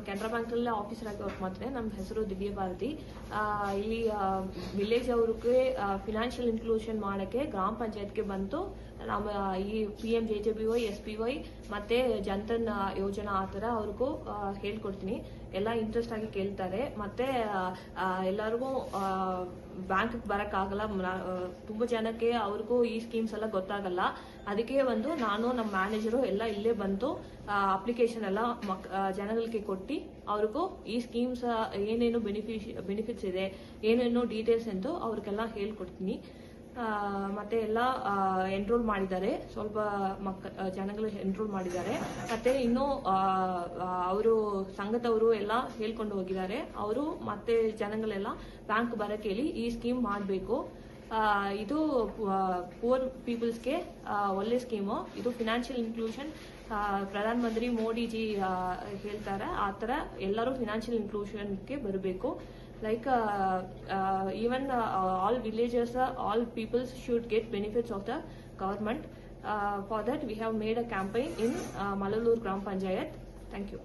ನಾನು ಕೆನರಾ ಬ್ಯಾಂಕಲ್ಲೇ ಆಫೀಸರ್ ಆಗಿ ವರ್ಕ್ ಮಾಡ್ತೇನೆ ನಮ್ಮ ಹೆಸರು ದಿವ್ಯ ಭಾರತಿ. ಇಲ್ಲಿ ವಿಲೇಜ್ ಅವ್ರಿಗೆ ಫಿನಾನ್ಷಿಯಲ್ ಇನ್ಕ್ಲೂಷನ್ ಮಾಡೋಕ್ಕೆ ಗ್ರಾಮ ಪಂಚಾಯತ್ಗೆ ಬಂತು. ನಮ್ಮ ಈ P M J J B Y S P Y ಮತ್ತೆ ಜನ್ಧನ್ ಯೋಜನಾ ಆ ಥರ ಅವ್ರಿಗೂ ಹೇಳ್ಕೊಡ್ತೀನಿ. ಎಲ್ಲ ಇಂಟ್ರೆಸ್ಟ್ ಆಗಿ ಕೇಳ್ತಾರೆ. ಮತ್ತೆ ಎಲ್ಲರಿಗೂ ಬ್ಯಾಂಕ್ ಬರೋಕ್ಕಾಗಲ್ಲ ತುಂಬ ಜನಕ್ಕೆ ಅವ್ರಿಗೂ ಈ ಸ್ಕೀಮ್ಸ್ ಎಲ್ಲ ಗೊತ್ತಾಗಲ್ಲ. ಅದಕ್ಕೆ ಒಂದು ನಾನು ನಮ್ಮ ಮ್ಯಾನೇಜರು ಎಲ್ಲ ಇಲ್ಲೇ ಬಂತು ಅಪ್ಲಿಕೇಶನ್ ಎಲ್ಲ ಮಕ್ ಜನಗಳಿಗೆ ಕೊಟ್ಟು ಅವ್ರಿಗೂ ಈ ಸ್ಕೀಮ್ಸ್, ಏನೇನು ಬೆನಿಫಿಶ್ ಬೆನಿಫಿಟ್ಸ್ ಇದೆ, ಏನೇನು ಡೀಟೇಲ್ಸ್ ಎಂದು ಅವ್ರಿಗೆಲ್ಲ ಹೇಳ್ಕೊಡ್ತೀನಿ. ಮತ್ತೆ ಎಲ್ಲ ಎನ್ರೋಲ್ ಮಾಡಿದ್ದಾರೆ. ಸ್ವಲ್ಪ ಮಕ್ಕ ಜನಗಳು ಎನ್ರೋಲ್ ಮಾಡಿದ್ದಾರೆ. ಮತ್ತೆ ಇನ್ನು ಅವರು, ಸಂಘದವರು ಎಲ್ಲ ಹೇಳ್ಕೊಂಡು ಹೋಗಿದ್ದಾರೆ. ಅವರು ಮತ್ತೆ ಜನಗಳೆಲ್ಲ ಬ್ಯಾಂಕ್ ಬರಕೇಳಿ ಈ ಸ್ಕೀಮ್ ಮಾಡಬೇಕು. ಇದು ಪೂರ್ ಪೀಪಲ್ಸ್ಗೆ ಒಳ್ಳೆ ಸ್ಕೀಮು ಇದು financial inclusion Pradhan Mantri Modi G ಹೇಳ್ತಾರೆ, ಆ ಥರ ಎಲ್ಲರೂ ಫಿನಾನ್ಷಿಯಲ್ ಇನ್ಕ್ಲೂಷನ್ಗೆ ಬರಬೇಕು. Like even all villages all peoples should get benefits of the government for that we have made a campaign in Malalur ಗ್ರಾಮ ಪಂಚಾಯತ್ ಥ್ಯಾಂಕ್ ಯು